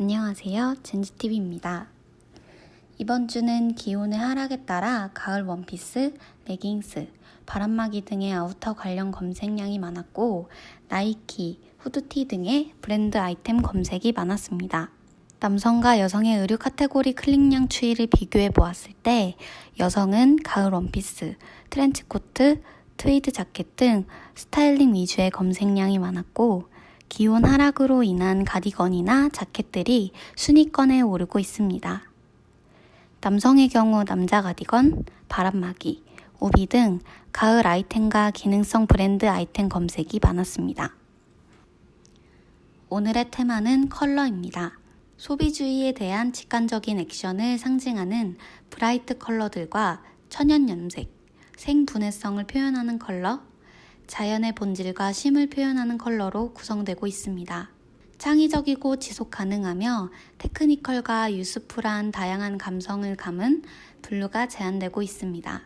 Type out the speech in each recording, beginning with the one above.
안녕하세요. 젠지TV입니다. 이번 주는 기온의 하락에 따라 가을 원피스, 레깅스, 바람막이 등의 아우터 관련 검색량이 많았고, 나이키, 후드티 등의 브랜드 아이템 검색이 많았습니다. 남성과 여성의 의류 카테고리 클릭량 추이를 비교해 보았을 때, 여성은 가을 원피스, 트렌치코트, 트위드 자켓 등 스타일링 위주의 검색량이 많았고, 기온 하락으로 인한 가디건이나 자켓들이 순위권에 오르고 있습니다. 남성의 경우 남자 가디건, 바람막이, 우비 등 가을 아이템과 기능성 브랜드 아이템 검색이 많았습니다. 오늘의 테마는 컬러입니다. 소비주의에 대한 직관적인 액션을 상징하는 브라이트 컬러들과 천연 염색, 생분해성을 표현하는 컬러, 자연의 본질과 심을 표현하는 컬러로 구성되고 있습니다. 창의적이고 지속 가능하며 테크니컬과 유스풀한 다양한 감성을 감은 블루가 제안되고 있습니다.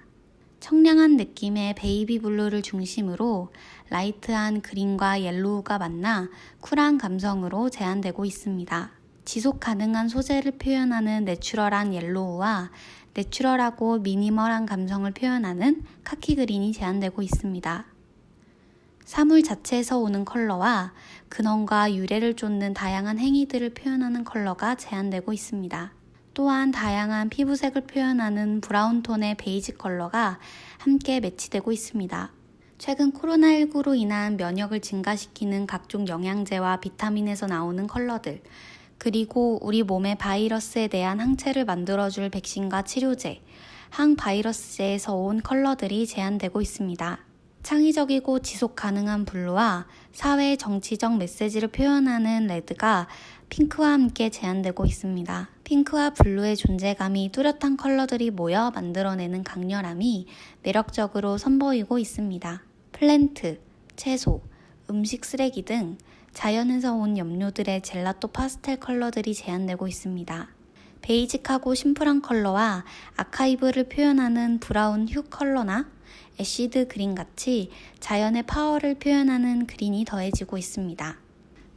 청량한 느낌의 베이비 블루를 중심으로 라이트한 그린과 옐로우가 만나 쿨한 감성으로 제안되고 있습니다. 지속 가능한 소재를 표현하는 내추럴한 옐로우와 내추럴하고 미니멀한 감성을 표현하는 카키 그린이 제안되고 있습니다. 사물 자체에서 오는 컬러와 근원과 유래를 쫓는 다양한 행위들을 표현하는 컬러가 제한되고 있습니다. 또한 다양한 피부색을 표현하는 브라운 톤의 베이지 컬러가 함께 매치되고 있습니다. 최근 코로나19로 인한 면역을 증가시키는 각종 영양제와 비타민에서 나오는 컬러들, 그리고 우리 몸의 바이러스에 대한 항체를 만들어줄 백신과 치료제, 항바이러스제에서 온 컬러들이 제한되고 있습니다. 창의적이고 지속 가능한 블루와 사회의 정치적 메시지를 표현하는 레드가 핑크와 함께 제한되고 있습니다. 핑크와 블루의 존재감이 뚜렷한 컬러들이 모여 만들어내는 강렬함이 매력적으로 선보이고 있습니다. 플랜트, 채소, 음식 쓰레기 등 자연에서 온 염료들의 젤라또 파스텔 컬러들이 제한되고 있습니다. 베이직하고 심플한 컬러와 아카이브를 표현하는 브라운 휴 컬러나 애시드 그린 같이 자연의 파워를 표현하는 그린이 더해지고 있습니다.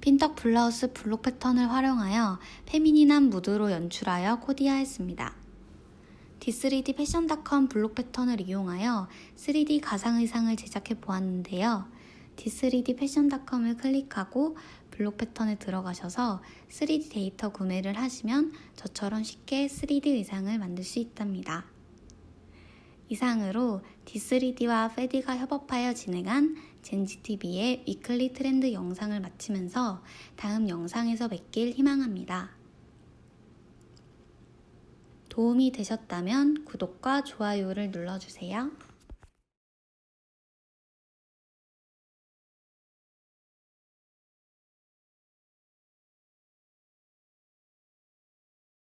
핀떡 블라우스 블록 패턴을 활용하여 페미닌한 무드로 연출하여 코디하였습니다. D3D 패션닷컴 블록 패턴을 이용하여 3D 가상 의상을 제작해 보았는데요. D3D 패션닷컴을 클릭하고 블록 패턴에 들어가셔서 3D 데이터 구매를 하시면 저처럼 쉽게 3D 의상을 만들 수 있답니다. 이상으로 D3D와 페디가 협업하여 진행한 젠지TV의 위클리 트렌드 영상을 마치면서 다음 영상에서 뵙길 희망합니다. 도움이 되셨다면 구독과 좋아요를 눌러주세요.